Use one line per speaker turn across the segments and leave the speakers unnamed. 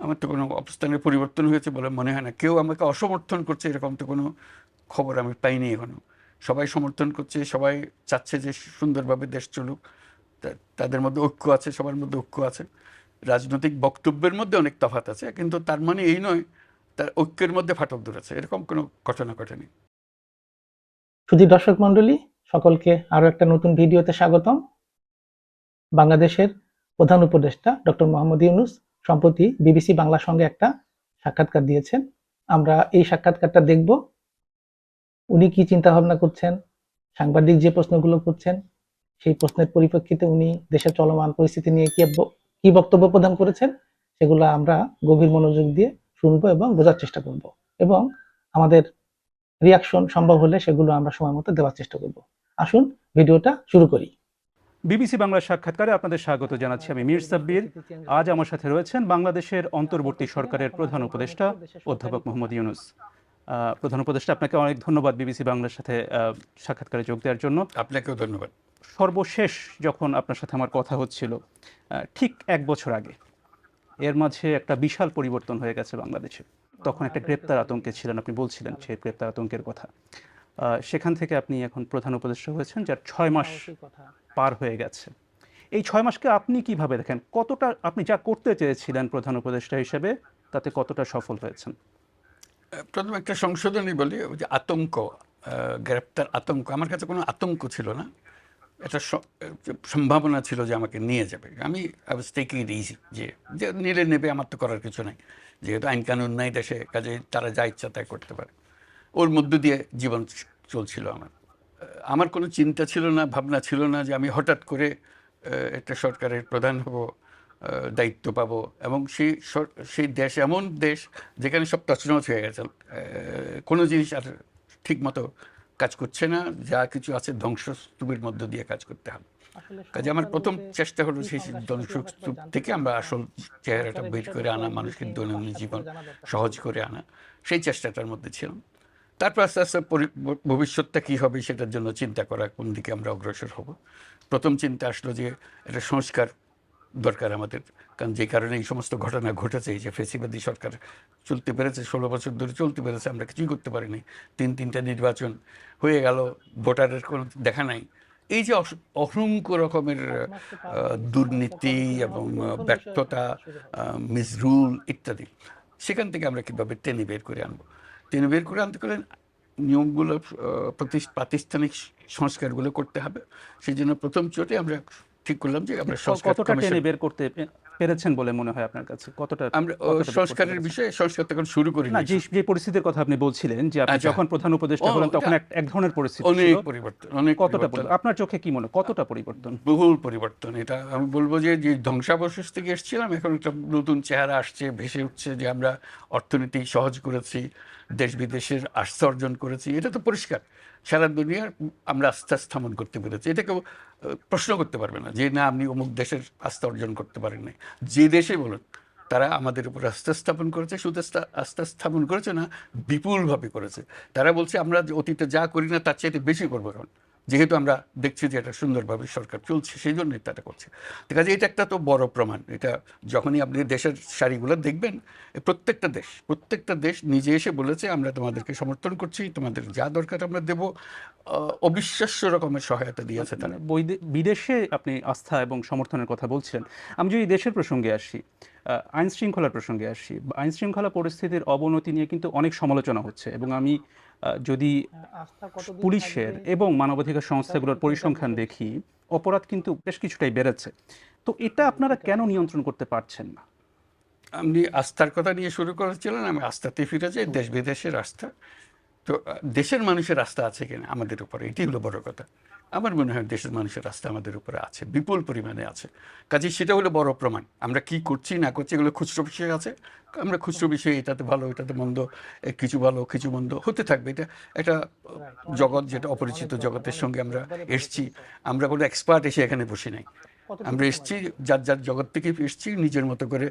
আমার তো কোনো অবস্থানের পরিবর্তন হয়েছে বলে মনে হয় না। কেউ আমাকে অসমর্থন করছে এরকম তো কোনো খবর আমি পাইনি এখনও। সবাই সমর্থন করছে, সবাই চাচ্ছে যে সুন্দরভাবে দেশ চলুক। তাদের মধ্যে ঐক্য আছে, সবার মধ্যে ঐক্য আছে। রাজনৈতিক বক্তব্যের মধ্যে অনেক তফাৎ আছে, কিন্তু তার মানে এই নয়, তার ঐক্যের মধ্যে ফাটল ধরেছে। এরকম কোনো ঘটনা ঘটেনি।
শুধু দর্শক মন্ডলী সকলকে আরও একটা নতুন ভিডিওতে স্বাগতম। বাংলাদেশের প্রধান উপদেষ্টা ডক্টর মোহাম্মদ ইউনুস সম্প্রতি বিবিসি বাংলার সঙ্গে একটা সাক্ষাৎকার দিয়েছেন। আমরা এই সাক্ষাৎকারটা দেখব। উনি কি চিন্তা ভাবনা করছেন? সাংবাদিক যে প্রশ্নগুলো করছেন, সেই প্রশ্নের পরিপ্রেক্ষিতে উনি দেশের চলমান পরিস্থিতি নিয়ে কি কি বক্তব্য প্রদান করেছেন, সেগুলো আমরা গভীর মনোযোগ দিয়ে শুনব এবং বোঝার চেষ্টা করব এবং আমাদের রিয়াকশন সম্ভব হলে সেগুলো আমরা সময় মতো দেওয়ার চেষ্টা করব। আসুন, ভিডিওটা শুরু করি।
বিবিসি বাংলার সাক্ষাৎকারে আপনাদের স্বাগত জানাচ্ছি আমি মীর সাব্বির। আজ আমার সাথে রয়েছেন বাংলাদেশের অন্তর্বর্তী সরকারের প্রধান উপদেষ্টা অধ্যাপক মোহাম্মদ ইউনুস। প্রধান উপদেষ্টা আপনাকে অনেক ধন্যবাদ বিবিসি বাংলার সাথে সাক্ষাৎকারে যোগ দেওয়ার জন্য।
আপনাকেও ধন্যবাদ।
সর্বশেষ যখন আপনার সাথে আমার কথা হচ্ছিল ঠিক এক বছর আগে এর মাঝে একটা বিশাল পরিবর্তন হয়ে গেছে বাংলাদেশে। তখন একটা গ্রেপ্তার আতঙ্কে ছিলেন আপনি বলছিলেন সেই গ্রেপ্তার আতঙ্কের কথা। সেখান থেকে আপনি এখন প্রধান উপদেষ্টা হয়েছেন যার ছয় মাস পার হয়ে গেছে। এই ছয় মাসকে আপনি কীভাবে দেখেন? কতটা আপনি যা করতে চেয়েছিলেন প্রধান উপদেষ্টা হিসেবে তাতে কতটা সফল হয়েছেন?
প্রথম একটা সংশোধনী বলি ওই যে আতঙ্ক গ্রেপ্তার আতঙ্ক। আমার কাছে কোনো আতঙ্ক ছিল না। এটা সম্ভাবনা ছিল যে আমাকে নিয়ে যাবে। আমি I was taking it easy যে যে নিলে নেবে আমার তো করার কিছু নাই। যেহেতু আইন কানুন নাই দেশে কাজে তারা যা ইচ্ছা তাই করতে পারে। ওর মধ্য দিয়ে জীবন চলছিল আমার। আমার কোনো চিন্তা ছিল না ভাবনা ছিল না যে আমি হঠাৎ করে একটা সরকারের প্রধান হব দায়িত্ব পাবো এবং সেই সেই দেশ এমন দেশ যেখানে সব তছনছ হয়ে গেছে। কোনো জিনিস আর ঠিক মতো কাজ করছে না যা কিছু আছে ধ্বংসস্তূপের মধ্য দিয়ে কাজ করতে হবে। কাজে আমার প্রথম চেষ্টা হলো সেই ধ্বংসস্তূপ থেকে আমরা আসল চেহারাটা বের করে আনা মানুষের দৈনন্দিন জীবন সহজ করে আনা। সেই চেষ্টাটার মধ্যে ছিলাম। তারপর আস্তে আস্তে ভবিষ্যৎটা কী হবে সেটার জন্য চিন্তা করা কোন দিকে আমরা অগ্রসর হব। প্রথম চিন্তা আসলো যে এটা সংস্কার দরকার আমাদের, কারণ যে কারণে এই সমস্ত ঘটনা ঘটেছে যে ফেসিবাদী সরকার চলতে পেরেছে, ষোলো বছর ধরে চলতে পেরেছে, আমরা কিছুই করতে পারিনি। তিন, তিনটা নির্বাচন হয়ে গেল, ভোটারের কোনো দেখা নাই। এই যে অসংখ্য রকমের দুর্নীতি এবং ব্যর্থতা মিসরুল ইত্যাদি, সেখান থেকে আমরা কীভাবে টেনে বের করে আনব? টেনে বের করে আনতে পারেন নিয়মগুলো প্রতি প্রাতিষ্ঠানিক সংস্কারগুলো করতে হবে। সেই জন্য প্রথম চোটে আমরা ঠিক করলাম যে আমরা সংস্কার
কতটা টেনে বের করতে পেরেছেন বলে মনে হয় আপনার কাছে? কতটা
আমরা সংস্কারের বিষয়ে সংস্কার তখন শুরু করি
না যে পরিস্থিতির কথা আপনি বলছিলেন যে আপনি
আচ্ছা।
যখন প্রধান উপদেষ্টা হলেন তখন এক এক ধরনের পরিস্থিতি
অনেক পরিবর্তন অনেক
কতটা? আপনার চোখে কি মনে কতটা পরিবর্তন?
বহুল পরিবর্তন এটা। আমি বলব যে যে ধ্বংসাবশেষ থেকে এসেছিলাম এখন একটা নতুন চেহারা আসছে ভেসে উঠছে যে আমরা অর্থনীতি সহজ করেছি দেশ বিদেশের আস্থা অর্জন করেছি। এটা তো পরিষ্কার। সারা দুনিয়ার আমরা আস্থা স্থাপন করতে পেরেছি। এটা কেউ প্রশ্ন করতে পারবে না যে, না, আপনি অমুক দেশের আস্থা অর্জন করতে পারেন নাই। যে দেশে বলুন, তারা আমাদের উপর আস্থা স্থাপন করেছে, শুধু আস্থা- স্থাপন করেছে না, বিপুলভাবে করেছে। তারা বলছে, আমরা অতীতে যা করি না, তার চাইতে বেশি করব এখন। যেহেতু আমরা দেখছি যে এটা সুন্দরভাবে সরকার চলছে, সেই জন্যই তারা করছে। ঠিক আছে এটা একটা তো বড় প্রমাণ। এটা যখনই আপনি দেশের সারিগুলো দেখবেন প্রত্যেকটা দেশ প্রত্যেকটা দেশ নিজে এসে বলেছে, আমরা তোমাদেরকে সমর্থন করছি, তোমাদের যা দরকার আমরা দেব। অবিশ্বাস্য রকমের সহায়তা দিয়েছে তারা।
বৈদে- বিদেশে আপনি আস্থা এবং সমর্থনের কথা বলছেন। আমি যদি দেশের প্রসঙ্গে আসি আইন শৃঙ্খলার প্রসঙ্গে আসি আইন শৃঙ্খলা পরিস্থিতির অবনতি নিয়ে কিন্তু অনেক সমালোচনা হচ্ছে এবং আমি যদি পুলিশের এবং মানবাধিকার সংস্থাগুলোর পরিসংখ্যান দেখি অপরাধ কিন্তু বেশ কিছুটাই বেড়েছে। তো এটা আপনারা কেন নিয়ন্ত্রণ করতে পারছেন না?
আপনি আস্থার কথা নিয়ে শুরু করেছিলেন আমি আস্থাতে ফিরে যাই দেশ বিদেশের আস্থা। তো দেশের মানুষের রাস্তা আছে কিনা আমাদের উপরে? এটি হলো বড় কথা। আমার মনে হয় দেশের মানুষের রাস্তা আমাদের উপরে আছে, বিপুল পরিমাণে আছে। কাজে সেটা হলো বড় প্রমাণ। আমরা কি করছি, না করছি এগুলো খুচরো বিষয় আছে। আমরা খুচরো বিষয়ে, এটাতে ভালো, এটাতে মন্দ কিছু ভালো, কিছু মন্দ, হতে থাকবে। এটা একটা জগৎ, যেটা অপরিচিত জগতের সঙ্গে আমরা এসছি। আমরা কোনো এক্সপার্ট এসে এখানে বসে নাই। আমরা এসছি যার যার জগৎ থেকে এসছি নিজের মতো করে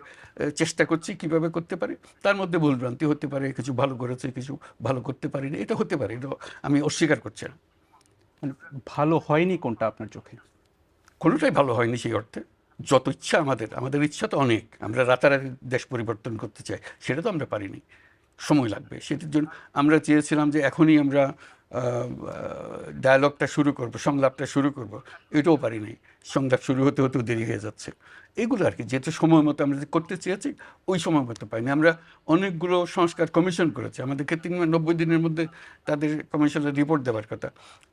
চেষ্টা করছি কীভাবে করতে পারি। তার মধ্যে ভুলভ্রান্তি হতে পারে কিছু ভালো করেছে কিছু ভালো করতে পারিনি এটা হতে পারে এটা আমি অস্বীকার করছি না।
মানে ভালো হয়নি কোনটা আপনার চোখে?
কোনোটাই ভালো হয়নি সেই অর্থে। যত ইচ্ছা আমাদের আমাদের ইচ্ছা তো অনেক। আমরা রাতারাতি দেশ পরিবর্তন করতে চাই সেটা তো আমরা পারিনি। সময় লাগবে। সেটার জন্য আমরা চেয়েছিলাম যে এখনই আমরা ডায়ালগটা শুরু করব সংলাপটা শুরু করব। এটাও পারিনি সংলাপ শুরু হতে হতেও দেরি হয়ে যাচ্ছে। এগুলো আর কি, যেহেতু সময় মতো আমরা করতে চেয়েছি, ওই সময় মতো পাইনি। আমরা অনেকগুলো সংস্কার কমিশন করেছি। আমাদেরকে তিন নব্বই দিনের মধ্যে তাদের কমিশনের রিপোর্ট দেওয়ার কথা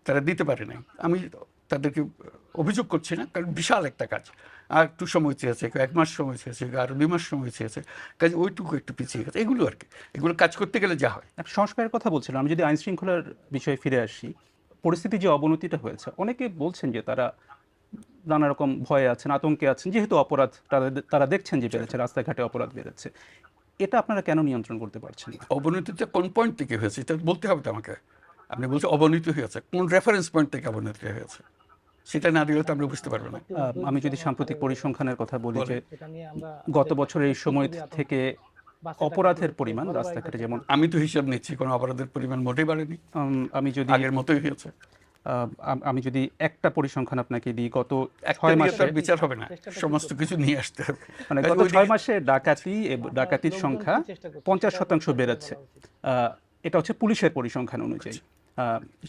তারা দিতে পারে নাই। আমি তাদেরকে অভিযোগ করছি না, কারণ বিশাল একটা কাজ। আর একটু সময় চেয়েছে, এক মাস সময় চেয়েছে আরও দুই মাস সময় চেয়েছে। কাজে ওইটুকু একটু পিছিয়ে গেছে। এগুলো আর কি, এগুলো কাজ করতে গেলে যা হয়।
সংস্কারের কথা বলছিলাম আমি যদি আইনশৃঙ্খলার বিষয়ে ফিরে আসি পরিস্থিতির যে অবনতিটা হয়েছে, অনেকে বলছেন যে তারা নানা রকম ভয়ে আছেন আতঙ্কে আছেন যেহেতু অপরাধ তারা তারা দেখছেন যে বেড়েছে রাস্তাঘাটে অপরাধ বেড়েছে। এটা আপনারা কেন নিয়ন্ত্রণ করতে পারছেন না?
অবনতিটা কোন পয়েন্ট থেকে হয়েছে? এটা বলতে হবে তো আমাকে। আপনি বলছেন অবনতি হয়েছে। কোন রেফারেন্স পয়েন্ট থেকে অবনতি হয়েছে? সেটা না দিলে তো আমরা বুঝতে পারব না।
আমি যদি সাম্প্রতিক পরিসংখ্যানের কথা বলি যে গত বছরের এই সময় থেকে অপরাধের পরিমাণ রাস্তাঘাটে যেমন
আমি তো হিসাব নিচ্ছি কোনো অপরাধের পরিমাণ মোটেই বাড়েনি।
আমি যদি
আগের মতোই হয়েছে।
আম- আমি যদি একটা পরিসংখ্যান আপনাকে দিই গত ছয়
নিয়ে
মাসে
বিচার হবে না। সমস্ত কিছু নিয়ে আসতে হবে।
মানে গত ছয় মাসে ডাকাতি ডাকাতির সংখ্যা পঞ্চাশ শতাংশ বেড়েছে। এটা হচ্ছে পুলিশের পরিসংখ্যান অনুযায়ী।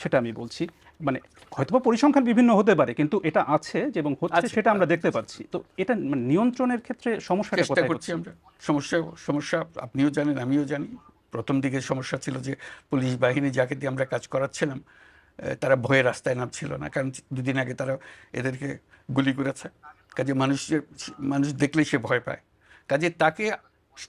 সেটা আমি বলছি। মানে হয়তোবা পরিসংখ্যান বিভিন্ন হতে পারে কিন্তু এটা আছে যে এবং হচ্ছে
আছে,
সেটা আমরা দেখতে পাচ্ছি। তো এটা মানে নিয়ন্ত্রণের ক্ষেত্রে সমস্যাটা কোথায়
করছি আমরা। সমস্যা সমস্যা আপনিও জানেন আমিও জানি। প্রথম দিকে সমস্যা ছিল যে পুলিশ বাহিনী যাকে দিয়ে আমরা কাজ করাচ্ছিলাম তারা ভয়ে রাস্তায় নামছিল না। কারণ দুদিন আগে তারা এদেরকে গুলি করেছে। কাজে মানুষ যে- মানুষ দেখলেই সে ভয় পায়। কাজে তাকে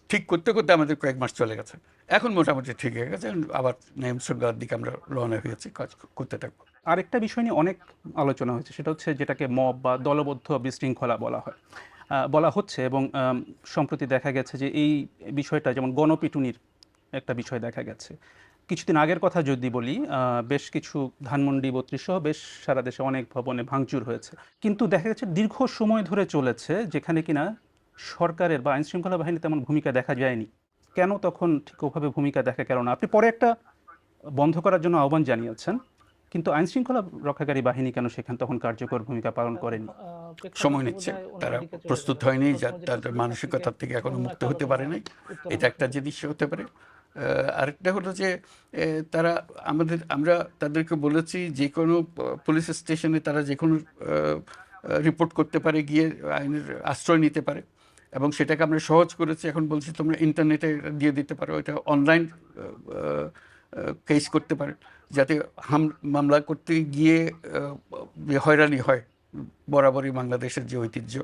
ঠিক করতে করতে আমাদের কয়েক মাস চলে গেছে। এখন মোটামুটি ঠিক হয়ে গেছে। আবার নিয়ম শৃঙ্খলার দিকে আমরা রওনা হয়েছি কাজ করতে থাকব।
আরেকটা বিষয় নিয়ে অনেক আলোচনা হয়েছে। সেটা হচ্ছে যেটাকে মব বা দলবদ্ধ বিশৃঙ্খলা বলা হয়। বলা হচ্ছে এবং সম্প্রতি দেখা গেছে যে এই বিষয়টা যেমন গণপিটুনির একটা বিষয় দেখা গেছে। কিছুদিন আগের কথা যদি বলি বেশ কিছু ধানমন্ডি বত্রিশ সহ বেশ সারা দেশে অনেক ভবনে ভাঙচুর হয়েছে। কিন্তু দেখা গেছে দীর্ঘ সময় ধরে চলেছে যেখানে কিনা সরকারের বা আইন শৃঙ্খলা বাহিনী তেমন ভূমিকা দেখা যায়নি। কেন তখন ঠিক ওভাবে ভূমিকা দেখা গেল না? আপনি পরে একটা বন্ধ করার জন্য আহ্বান জানিয়েছেন, কিন্তু আইন শৃঙ্খলা রক্ষাকারী বাহিনী কেন সেখানে তখন কার্যকর ভূমিকা পালন করেনি?
সময় নিচ্ছে। তারা প্রস্তুত হয়নি, যা তাদের মানসিকতার থেকে এখনও মুক্ত হতে পারে নাই। এটা একটা জিনিস হতে পারে। আরেকটা হলো যে তারা আমাদের, আমরা তাদেরকে বলেছি যে কোনো পুলিশ স্টেশনে তারা যে কোনো রিপোর্ট করতে পারে, গিয়ে আইনের আশ্রয় নিতে পারে। এবং সেটাকে আমরা সহজ করেছি। এখন বলছি তোমরা ইন্টারনেটে দিয়ে দিতে পারো, এটা অনলাইন কেস করতে পারে। যাতে হাম, মামলা করতে গিয়ে হয়রানি হয়। বরাবরই বাংলাদেশের যে ঐতিহ্য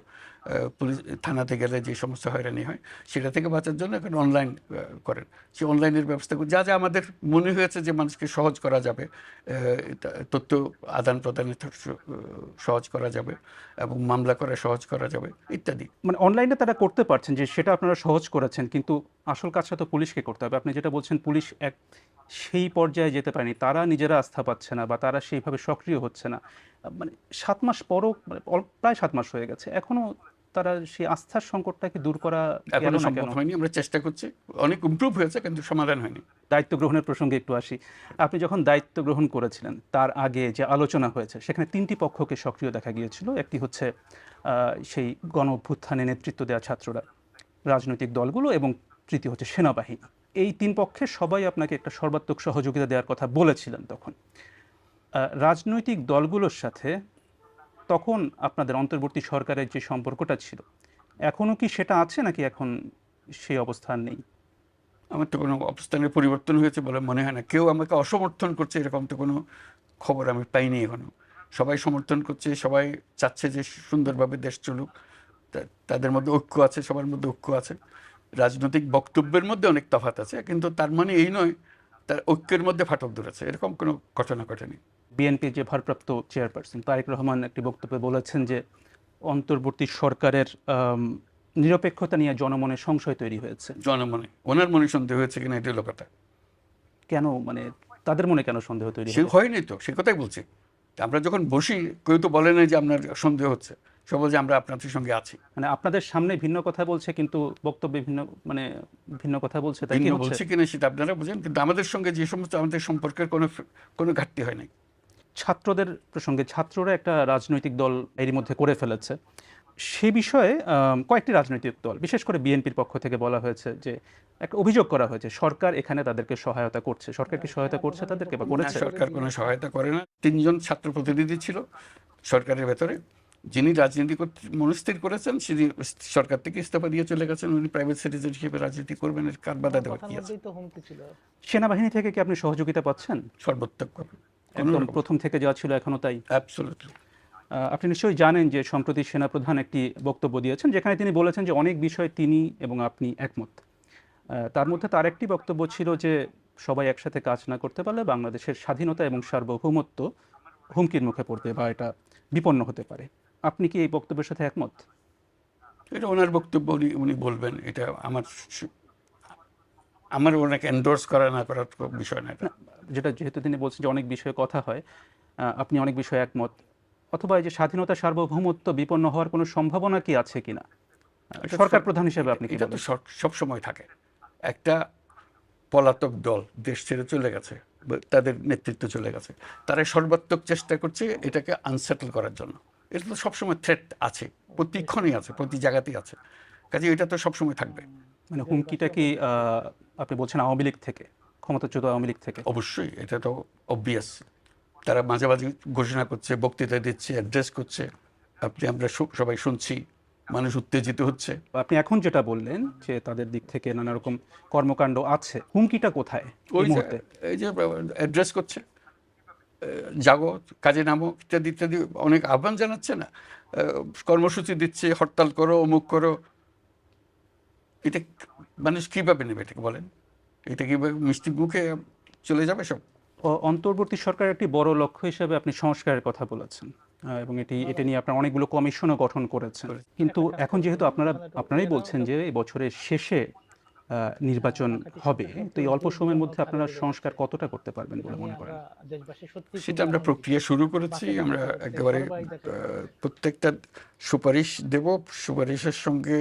পুলিশ থানাতে গেলে যে সমস্ত হয়রানি হয়, সেটা থেকে বাঁচার জন্য এখন অনলাইন করেন। সে অনলাইনের ব্যবস্থা করে যা যা আমাদের মনে হয়েছে যে মানুষকে সহজ করা যাবে তথ্য আদান প্রদানের সহজ করা যাবে এবং মামলা করা সহজ করা যাবে, ইত্যাদি।
মানে অনলাইনে তারা করতে পারছেন যে সেটা আপনারা সহজ করেছেন, কিন্তু আসল কাজটা তো পুলিশকে করতে হবে। আপনি যেটা বলছেন, পুলিশ এক সেই পর্যায়ে যেতে পারেনি, তারা নিজেরা আস্থা পাচ্ছে না বা তারা সেইভাবে সক্রিয় হচ্ছে না। মানে সাত মাস পরও মানে প্রায় সাত মাস হয়ে গেছে। এখনও তারা সেই আস্থার সংকটটাকে দূর করা এখনও
সম্ভব হয়নি আমরা চেষ্টা করছি। অনেক ইমপ্রুভ হয়েছে কিন্তু সমাধান হয়নি।
দায়িত্ব গ্রহণের প্রসঙ্গে একটু আসি। আপনি যখন দায়িত্ব গ্রহণ করেছিলেন তার আগে যে আলোচনা হয়েছে সেখানে তিনটি পক্ষকে সক্রিয় দেখা গিয়েছিল। একটি হচ্ছে সেই গণ অভ্যুত্থানে নেতৃত্ব দেওয়া ছাত্ররা রাজনৈতিক দলগুলো এবং তৃতীয় হচ্ছে সেনাবাহিনী। এই তিন পক্ষে সবাই আপনাকে একটা সর্বাত্মক সহযোগিতা দেওয়ার কথা বলেছিলেন তখন। রাজনৈতিক দলগুলোর সাথে তখন আপনাদের অন্তর্বর্তী সরকারের যে সম্পর্কটা ছিল এখনও কি সেটা আছে নাকি এখন সেই অবস্থান নেই?
আমার তো কোনো অবস্থানের পরিবর্তন হয়েছে বলে মনে হয় না। কেউ আমাকে অসমর্থন করছে এরকম তো কোনো খবর আমি পাইনি এখনও। সবাই সমর্থন করছে, সবাই চাচ্ছে যে সুন্দরভাবে দেশ চলুক। তাদের মধ্যে ঐক্য আছে, সবার মধ্যে ঐক্য আছে। রাজনৈতিক বক্তব্যের মধ্যে অনেক তফাৎ আছে, কিন্তু তার মানে এই নয়, তার ঐক্যের মধ্যে ফাটল ধরেছে। এরকম কোনো ঘটনা ঘটেনি।
বিএনপির যে ভারপ্রাপ্ত চেয়ারপারসন তারেক রহমান একটি বক্তব্যে বলেছেন যে অন্তর্বর্তী সরকারের নিরপেক্ষতা নিয়ে জনমনে সংশয় তৈরি হয়েছে।
জনমনে। ওনার মনে সন্দেহ হয়েছে কিনা এটা হলো কথা
কেন? মানে তাদের মনে কেন সন্দেহ তৈরি
সে? হয়নি তো সে কথাই বলছি। আমরা যখন বসি কেউ তো বলে না যে আপনার সন্দেহ হচ্ছে। সে বলছে আমরা আপনাদের সঙ্গে আছি।
মানে আপনাদের সামনে ভিন্ন কথা বলছে কিন্তু বক্তব্যে ভিন্ন মানে ভিন্ন কথা বলছে তাই কি
বলছে কিনা সেটা আপনারা বুঝেন কিন্তু আমাদের সঙ্গে যে সমস্ত আমাদের সম্পর্কের কোনো কোনো ঘাটতি হয় নাই।
ছাত্রদের প্রসঙ্গে ছাত্ররা একটা রাজনৈতিক দল এরই মধ্যে করে ফেলেছে। সে বিষয়ে কয়েকটি রাজনৈতিক দল বিশেষ করে বিএনপির পক্ষ থেকে বলা হয়েছে যে একটা অভিযোগ করা হয়েছে সরকার এখানে তাদেরকে সহায়তা করছে। সরকার কি সহায়তা করছে তাদেরকে বা করেছে?
সরকার কোনো সহায়তা করে না। তিনজন ছাত্র প্রতিনিধি ছিল সরকারের ভেতরে। যিনি রাজনীতি করতে মনস্থির করেছেন তিনি সরকার থেকে ইস্তফা দিয়ে চলে গেছেন। উনি প্রাইভেট সিটিজেন হিসেবে রাজনীতি করবেন এর কার বাধা দেওয়ার কি আছে?
সেনাবাহিনী থেকে কি আপনি সহযোগিতা পাচ্ছেন?
সর্বোত্তকভাবে
একদম। প্রথম থেকে যা ছিল এখনও তাই? আপনি নিশ্চয়ই জানেন যে সম্প্রতি সেনাপ্রধান একটি বক্তব্য দিয়েছেন যেখানে তিনি বলেছেন যে অনেক বিষয়ে তিনি এবং আপনি একমত। তার মধ্যে তার একটি বক্তব্য ছিল যে সবাই একসাথে কাজ না করতে পারলে বাংলাদেশের স্বাধীনতা এবং সার্বভৌমত্ব হুমকির মুখে পড়তে বা এটা বিপন্ন হতে পারে। আপনি কি এই বক্তব্যের সাথে একমত?
এটা ওনার বক্তব্য উনি উনি বলবেন এটা আমার আমার ওনাকে এন্ডোর্স করা না করার বিষয় না এটা।
যেটা যেহেতু তিনি বলছেন যে অনেক বিষয়ে কথা হয় আপনি অনেক বিষয়ে একমত। অথবা এই যে স্বাধীনতা সার্বভৌমত্ব বিপন্ন হওয়ার কোনো সম্ভাবনা কি আছে কিনা? সরকার প্রধান হিসেবে আপনি কি
এটা তো সব সময় থাকে। একটা পলাতক দল দেশ ছেড়ে চলে গেছে তাদের নেতৃত্ব চলে গেছে। তারা সর্বাত্মক চেষ্টা করছে এটাকে আনসেটল করার জন্য। এটা তো সবসময় থ্রেট আছে প্রতিক্ষণই আছে প্রতি জায়গাতেই আছে। কাজে এটা তো সবসময় থাকবে।
মানে হুমকিটা কি আপনি বলছেন আওয়ামী লীগ থেকে ক্ষমতাচ্যুত আওয়ামী লীগ থেকে।
অবশ্যই এটা তো অবভিয়াস তারা মাঝে মাঝে ঘোষণা করছে বক্তৃতা দিচ্ছে অ্যাড্রেস করছে। আপনি আমরা সবাই শুনছি মানুষ উত্তেজিত হচ্ছে।
আপনি এখন যেটা বললেন যে তাদের দিক থেকে নানা রকম কর্মকাণ্ড আছে হুমকিটা কোথায়
ওই যে
মুহূর্তে?
এই যে অ্যাড্রেস করছে জাগো কাজে নামো ইত্যাদি ইত্যাদি অনেক আহ্বান জানাচ্ছে না। কর্মসূচি দিচ্ছে হরতাল করো অমুক করো এটা মানুষ কীভাবে নেবে এটাকে বলেন? এটা কীভাবে মিষ্টি মুখে চলে যাবে সব?
অন্তর্বর্তী সরকারের একটি বড় লক্ষ্য হিসেবে আপনি সংস্কারের কথা বলেছেন। এবং এটি এটা নিয়ে আপনার অনেকগুলো কমিশনও গঠন করেছেন। কিন্তু এখন যেহেতু আপনারা আপনারাই বলছেন যে এই বছরের শেষে নির্বাচন হবে তো এই অল্প সময়ের মধ্যে আপনারা সংস্কার কতটা করতে পারবেন বলে মনে করেন?
সেটা আমরা প্রক্রিয়া শুরু করেছি আমরা একেবারে প্রত্যেকটা সুপারিশ দেব। সুপারিশের সঙ্গে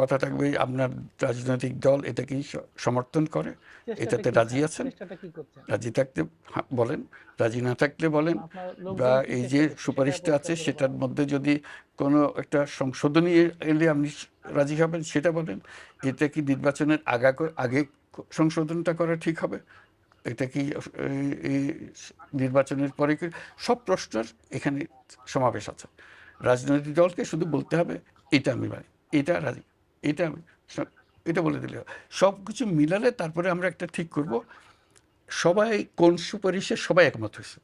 কথা থাকবে আপনার রাজনৈতিক দল এটা কি সমর্থন করে এটাতে রাজি আছেন? রাজি থাকতে বলেন রাজি না থাকলে বলেন বা এই যে সুপারিশটা আছে সেটার মধ্যে যদি কোনো একটা সংশোধনী এলে আপনি রাজি হবেন সেটা বলেন এটা কি নির্বাচনের আগা আগে সংশোধনটা করা ঠিক হবে? এটা কি নির্বাচনের পরে কি সব প্রশ্নের এখানে সমাবেশ আছে। রাজনৈতিক দলকে শুধু বলতে হবে এটা আমি মানি এটা রাজি। এটা এটা বলে দিলে সব কিছু মিলালে তারপরে আমরা একটা ঠিক করব, সবাই কোন সুপারিশে সবাই একমত হয়েছে।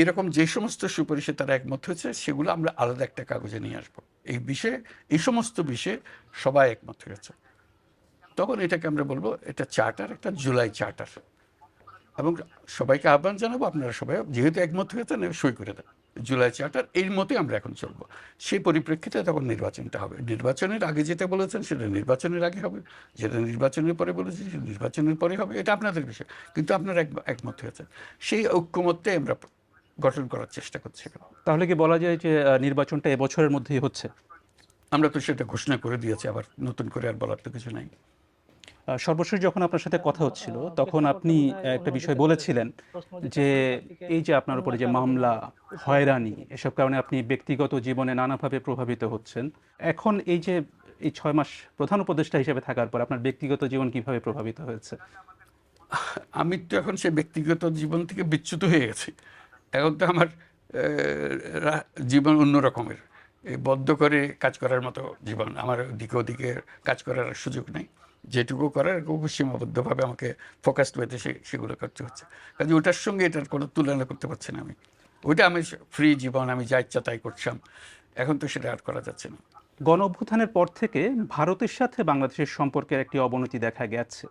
এরকম যে সমস্ত সুপারিশে তারা একমত হয়েছে, সেগুলো আমরা আলাদা একটা কাগজে নিয়ে আসব। এই বিষয়ে, এই সমস্ত বিষয়ে সবাই একমত হয়েছে। তখন এটাকে আমরা বলব, এটা চার্টার, একটা জুলাই চার্টার। এবং সবাইকে আহ্বান জানাব, আপনারা সবাই যেহেতু একমত হয়েছেন, সই করে দেন। জুলাই চার্টার এর মতে আমরা এখন চলবো। সেই পরিপ্রেক্ষিতে তখন নির্বাচনটা হবে। নির্বাচনের আগে যেটা বলেছেন সেটা নির্বাচনের আগে হবে। যেটা নির্বাচনের পরে বলেছি সেটা নির্বাচনের পরে হবে। এটা আপনাদের বিষয়। কিন্তু আপনারা এক- একমত হয়েছেন। সেই ঐক্যমত্যে আমরা গঠন করার চেষ্টা করছি
তাহলে কি বলা যায় যে নির্বাচনটা এবছরের মধ্যেই হচ্ছে?
আমরা তো সেটা ঘোষণা করে দিয়েছি আবার নতুন করে আর বলার তো কিছু নাই।
সর্বশেষ যখন আপনার সাথে কথা হচ্ছিল, তখন আপনি একটা বিষয় বলেছিলেন যে এই যে আপনার উপরে যে মামলা, হয়রানি, এসব কারণে আপনি ব্যক্তিগত জীবনে নানাভাবে প্রভাবিত হচ্ছেন। এখন এই যে এই ছয় মাস প্রধান উপদেষ্টা হিসেবে থাকার পর আপনার ব্যক্তিগত জীবন কীভাবে প্রভাবিত হয়েছে?
আমি তো এখন সে ব্যক্তিগত জীবন থেকে বিচ্যুত হয়ে গেছি। এখন তো আমার জীবন অন্য রকমের। বদ্ধ করে কাজ করার মতো জীবন, আমার দিকে ওদিকে কাজ করার সুযোগ নেই। যেটুকু করার খুব সীমাবদ্ধভাবে আমাকে ফোকাসড সে, সেগুলো করতে হচ্ছে। কাজে ওটার সঙ্গে এটার কোনো তুলনা করতে পারছি না আমি। ওইটা আমি ফ্রি জীবন, আমি যা ইচ্ছা তাই করছিলাম। এখন তো সেটা আর করা যাচ্ছে না।
গণ অভ্যুত্থানের পর থেকে ভারতের সাথে বাংলাদেশের সম্পর্কের একটি অবনতি দেখা গেছে।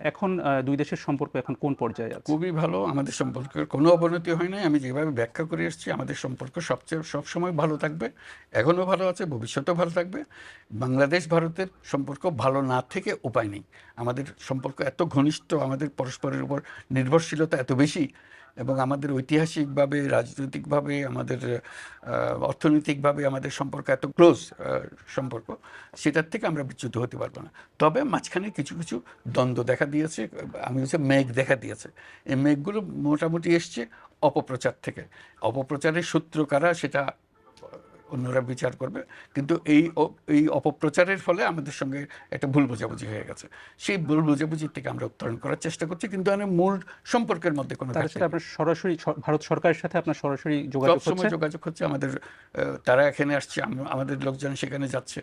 এখন দুই দেশের সম্পর্ক এখন কোন পর্যায়ে আছে?
খুবই ভালো। আমাদের সম্পর্কের কোনো অবনতি হয় নাই। আমি যেভাবে ব্যাখ্যা করে এসেছি, আমাদের সম্পর্ক সবচেয়ে, সবসময় ভালো থাকবে, এখনও ভালো আছে, ভবিষ্যতেও ভালো থাকবে। বাংলাদেশ, ভারতের সম্পর্ক ভালো না থেকে উপায় নেই। আমাদের সম্পর্ক এত ঘনিষ্ঠ, আমাদের পরস্পরের উপর নির্ভরশীলতা এত বেশি এবং আমাদের ঐতিহাসিকভাবে, রাজনৈতিকভাবে, আমাদের অর্থনৈতিকভাবে আমাদের সম্পর্ক এত ক্লোজ সম্পর্ক, সেটার থেকে আমরা বিচ্যুত হতে পারব না। তবে মাঝখানে কিছু কিছু দ্বন্দ্ব দেখা দিয়েছে, আমি হচ্ছে মেঘ দেখা দিয়েছে। এই মেঘগুলো মোটামুটি এসছে অপপ্রচার থেকে। অপপ্রচারের সূত্র কারা, সেটা অন্যরা বিচার করবে। কিন্তু এই এই অপপ্রচারের ফলে আমাদের সঙ্গে একটা ভুল বোঝাবুঝি হয়ে গেছে। সেই ভুল বোঝাবুঝির থেকে আমরা উত্তরণ করার চেষ্টা করছি কিন্তু আমার মূল সম্পর্কের মধ্যে কোনো
তার সাথে আপনার সরাসরি ভারত সরকারের সাথে আপনার সরাসরি যোগাযোগ
সব সময় যোগাযোগ হচ্ছে আমাদের তারা এখানে আসছে আমাদের লোকজন সেখানে যাচ্ছে।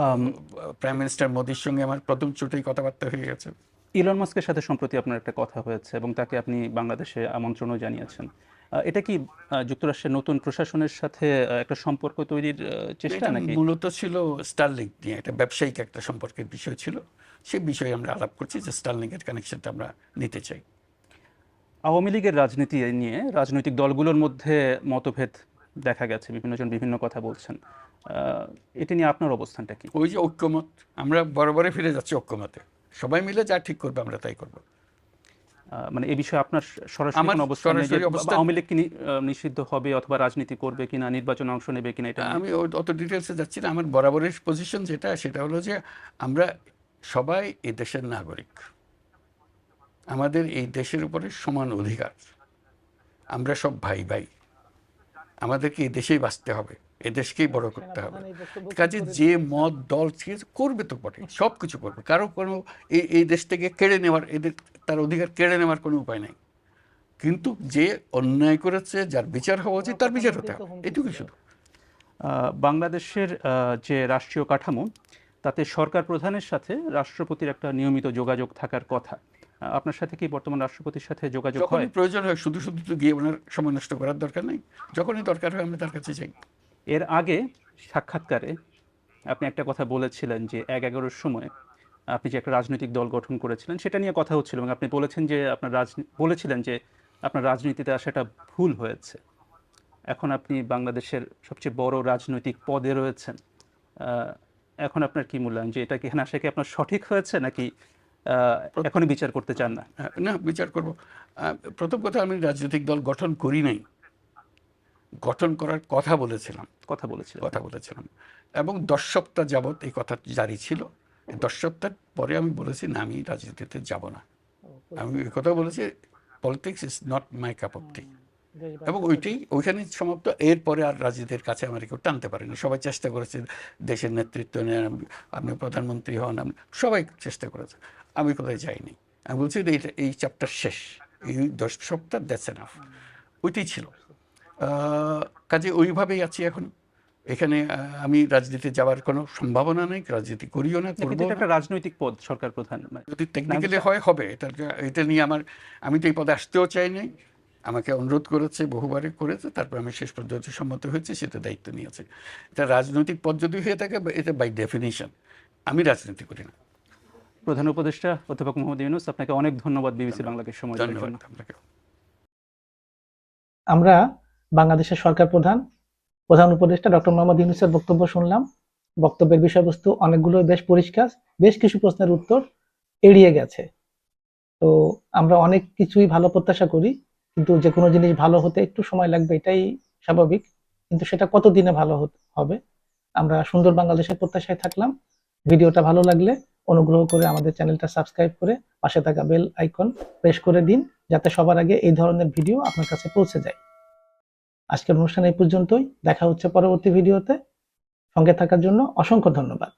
আম,
প্রাইম মিনিস্টার মোদির সঙ্গে আমার প্রথম চুটেই কথাবার্তা হয়ে গেছে।
ইলন মাস্কের সাথে সম্প্রতি আপনার একটা কথা হয়েছে এবং তাকে আপনি বাংলাদেশে আমন্ত্রণও জানিয়েছেন। এটা কি যুক্তরাষ্ট্রের নতুন প্রশাসনের সাথে একটা সম্পর্ক তৈরির চেষ্টা নাকি?
মূলত ছিল স্টারলিংক নিয়ে একটা ব্যবসায়িক একটা সম্পর্কের বিষয় ছিল। সেই বিষয়ে আমরা আলাপ করছি যে স্টারলিংকের কানেকশনটা আমরা নিতে চাই।
আওয়ামী লীগের রাজনীতি নিয়ে রাজনৈতিক দলগুলোর মধ্যে মতভেদ দেখা গেছে বিভিন্নজন বিভিন্ন কথা বলছেন। এটা নিয়ে আপনার অবস্থানটা কি?
ওই যে ঐক্যমত আমরা বরাবরই ফিরে যাচ্ছি ঐক্যমতে। সবাই মিলে যা ঠিক করবে আমরা তাই করব।
মানে এই বিষয়ে আপনার সরাসরি কোনো অবস্থান নেই আওয়ামী লীগ কি নিষিদ্ধ হবে অথবা রাজনীতি করবে কিনা নির্বাচনে অংশ নেবে কিনা এটা
আমি অত ডিটেলসে যাচ্ছি না। আমার বরাবরের পজিশন যেটা সেটা হলো যে আমরা সবাই এই দেশের নাগরিক। আমাদের এই দেশের উপরে সমান অধিকার। আমরা সব ভাই ভাই আমাদেরকে এই দেশেই বাঁচতে হবে। এ দেশকেই বড় করতে হবে। কাজে যে মত দল করবে তো বটে সব কিছু করবে। কারও কোনো এই এই দেশ থেকে কেড়ে নেওয়ার এদের তার অধিকার কেড়ে নেওয়ার কোনো উপায় নাই। কিন্তু যে অন্যায় করেছে যার বিচার হওয়া উচিত তার বিচার হতে হবে। এটুকুই শুধু।
বাংলাদেশের যে রাষ্ট্রীয় কাঠামো তাতে সরকার প্রধানের সাথে রাষ্ট্রপতির একটা নিয়মিত যোগাযোগ থাকার কথা। আপনার সাথে কি বর্তমান রাষ্ট্রপতির সাথে যোগাযোগ হয়?
প্রয়োজন হয় শুধু শুধু তো গিয়ে ওনার সময় নষ্ট করার দরকার নেই। যখনই দরকার হয় আমরা তার কাছে যাই।
এর আগে সাক্ষাৎকারে আপনি একটা কথা বলেছিলেন যে এক এগারোর সময় আপনি যে একটা রাজনৈতিক দল গঠন করেছিলেন সেটা নিয়ে কথা হচ্ছিল এবং আপনি বলেছেন যে আপনার বলেছিলেন যে আপনার রাজনীতিতে আসাটা ভুল হয়েছে। এখন আপনি বাংলাদেশের সবচেয়ে বড় রাজনৈতিক পদে রয়েছেন। এখন আপনার কি মূল্যায়ন? যে এটা কি এখানে আসা কি আপনার সঠিক হয়েছে নাকি এখনই বিচার করতে চান না?
হ্যাঁ, না বিচার করব। প্রথম কথা আমি রাজনৈতিক দল গঠন করি নাই। গঠন করার কথা বলেছিলাম।
কথা বলেছিলাম।
কথা বলেছিলাম। এবং দশ সপ্তাহ যাবৎ এই কথা জারি ছিল। এই দশ সপ্তাহ পরে আমি বলেছি না আমি রাজনীতিতে যাব না। আমি এই কথা বলেছি politics is not my cup of tea এবং ওইটাই ওইখানে সমাপ্ত। এরপরে আর রাজনীতির কাছে আমার কেউ টানতে পারেনি। সবাই চেষ্টা করেছে দেশের নেতৃত্ব নেন আপনি প্রধানমন্ত্রী হন আপনি সবাই চেষ্টা করেছে। আমি কোথায় যাইনি। আমি বলছি যে এইটা এই চ্যাপ্টার শেষ। এই দশ সপ্তাহ দ্যাটস এনাফ ওইটাই ছিল। কাজে ওইভাবেই আছি এখন। এখানে আহ, আমি রাজনীতি যাওয়ার কোনো সম্ভাবনা নেই রাজনীতি করিও না করব
একটা রাজনৈতিক পদ সরকার প্রধান মানে
যদি টেকনিক্যালি হয় হবে। এটা এটা নিয়ে আমার আমি তো এই পদে আসতেও চাই নাই। আমাকে অনুরোধ করেছে বহুবারে করেছে তারপর আমি শেষ পর্যন্ত সম্মত হয়েছে সেটা দায়িত্ব নিয়েছে এটা রাজনৈতিক পদ যদি হয়ে থাকে এটা বাই ডেফিনিশন আমি রাজনীতি করি না।
প্রধান উপদেষ্টা অধ্যাপক মোহাম্মদ ইউনুস আপনাকে অনেক ধন্যবাদ বিবিসি বাংলাকে সময় দেওয়ার
ধন্যবাদ
জন্য।
আমরা বাংলাদেশের সরকার প্রধান প্রধান উপদেষ্টা ডক্টর মোহাম্মদ ইউনুসের বক্তব্য শুনলাম। বক্তব্যের বিষয়বস্তু অনেকগুলো বেশ পরিষ্কার, বেশ কিছু প্রশ্নের উত্তর এড়িয়ে গেছে। তো আমরা অনেক কিছুই ভালো প্রত্যাশা করি, কিন্তু যে কোনো জিনিস ভালো হতে একটু সময় লাগবে এটাই স্বাভাবিক, কিন্তু সেটা কত দিনে ভালো হবে? আমরা সুন্দর বাংলাদেশের প্রত্যাশায় থাকলাম। ভিডিওটা ভালো লাগলে অনুগ্রহ করে আমাদের চ্যানেলটা সাবস্ক্রাইব করে পাশে থাকা বেল আইকন প্রেস করে দিন, যাতে সবার আগে এই ধরনের ভিডিও আপনার কাছে পৌঁছে যায়। আজকের অনুষ্ঠান এই পর্যন্তই। দেখা হচ্ছে পরবর্তী ভিডিওতে। সঙ্গে থাকার জন্য অসংখ্য ধন্যবাদ।